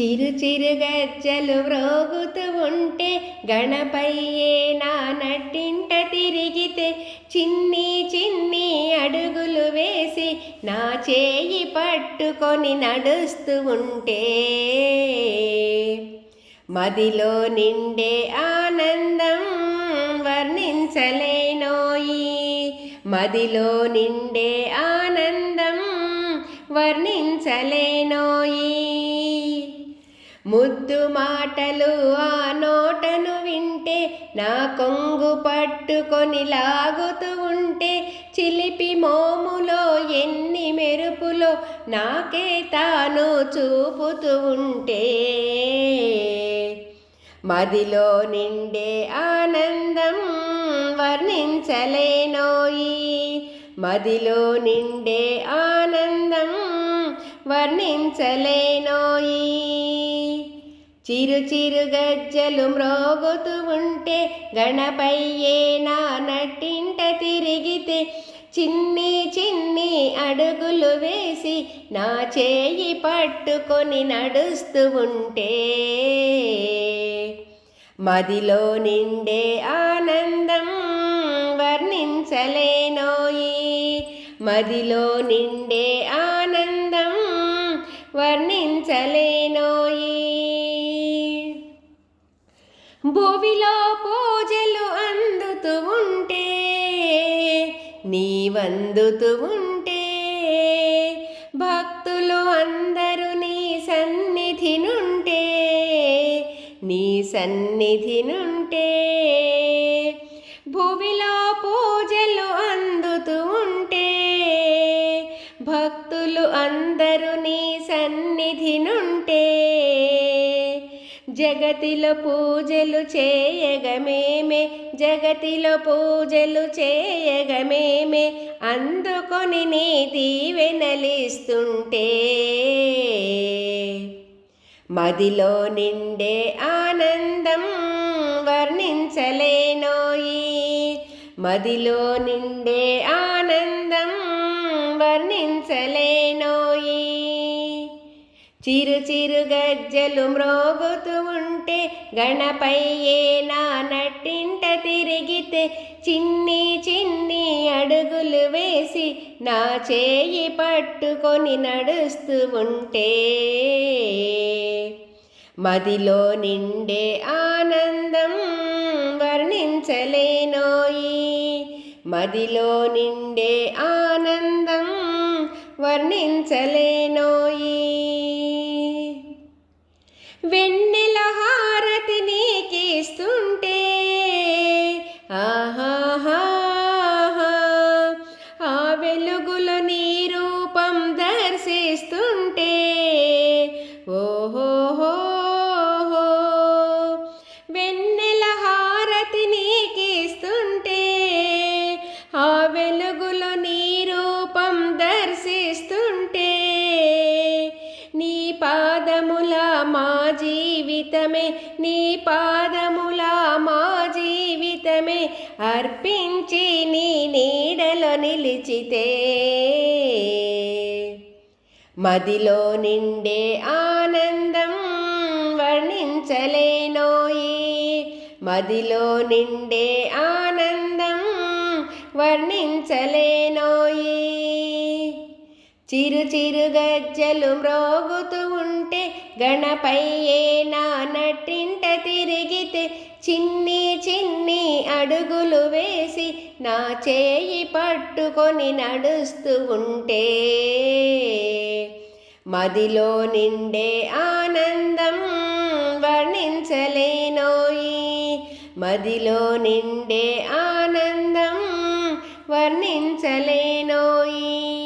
చిరు చిరు గజ్జలు వ్రోగుతూ ఉంటే గణపయ్యే నా నట్టింట తిరిగితే చిన్ని చిన్ని అడుగులు వేసి నా చేయి పట్టుకొని నడుస్తూ ఉంటే. మదిలో నిండే ఆనందం వర్ణించలేనోయి. మదిలో నిండే ఆనందం వర్ణించలేనోయి. ముద్దు మాటలు ఆ నోటను వింటే నా కొంగు పట్టుకొని లాగుతూ ఉంటే చిలిపి మోములో ఎన్ని మెరుపులో నాకే తాను చూపుతూ ఉంటే. మదిలో నిండే ఆనందం వర్ణించలేనోయి. మదిలో నిండే ఆనందం వర్ణించలేనోయి. చిరు చిరు గజ్జలు మ్రోగుతూ ఉంటే గణపయ్యే నా నట్టింట తిరిగితే చిన్ని చిన్ని అడుగులు వేసి నా చేయి పట్టుకొని నడుస్తూ ఉంటే. మదిలో నిండే ఆనందం వర్ణించలేనోయి. మదిలో నిండే ఆనందం వర్ణించ భూమిలో పూజలు అందుతూ ఉంటే నీవందుతూ ఉంటే భక్తులు అందరూ నీ సన్నిధి నుంటే నీ సన్నిధి నుంటే. భూమిలో పూజలు అందుతూ ఉంటే భక్తులు అందరూ నీ సన్నిధి నుంటే జగతిలో పూజలు చేయగమేమే జగతిలో పూజలు చేయగమేమే అందుకొని నీ దీవెనలిస్తుంటే మదిలో నిండే ఆనందం వర్ణించలేనోయి. మదిలో నిండే ఆనందం వర్ణించలేనోయి. చిరు చిరు గజ్జలు మ్రోగుతూ ఉంటే గణపయ్యే నా నట్టింట తిరిగితే చిన్ని చిన్ని అడుగులు వేసి నా చేయి పట్టుకొని నడుస్తూ ఉంటే. మదిలో నిండే ఆనందం వర్ణించలేనోయి. మదిలో నిండే ఆనందం వర్ణించలేనోయి. వెన్నెల హారతి నీకిస్తుంటే. ఆహా. పాదముల మా జీవితమే నీ పాదముల మా జీవితమే అర్పించి నీ నీడలో నిలిచితే. మదిలో నిండే ఆనందం వర్ణించలేనోయి. మదిలో నిండే ఆనందం వర్ణించలేనోయి. చిరు చిరు గజ్జలు మ్రోగుతూ ఉంటే గణపయ్యే నా నట్టింట తిరిగితే చిన్ని చిన్ని అడుగులు వేసి నా చేయి పట్టుకొని నడుస్తూ ఉంటే. మదిలో నిండే ఆనందం వర్ణించలేనోయి. మదిలో నిండే ఆనందం వర్ణించలేనోయి.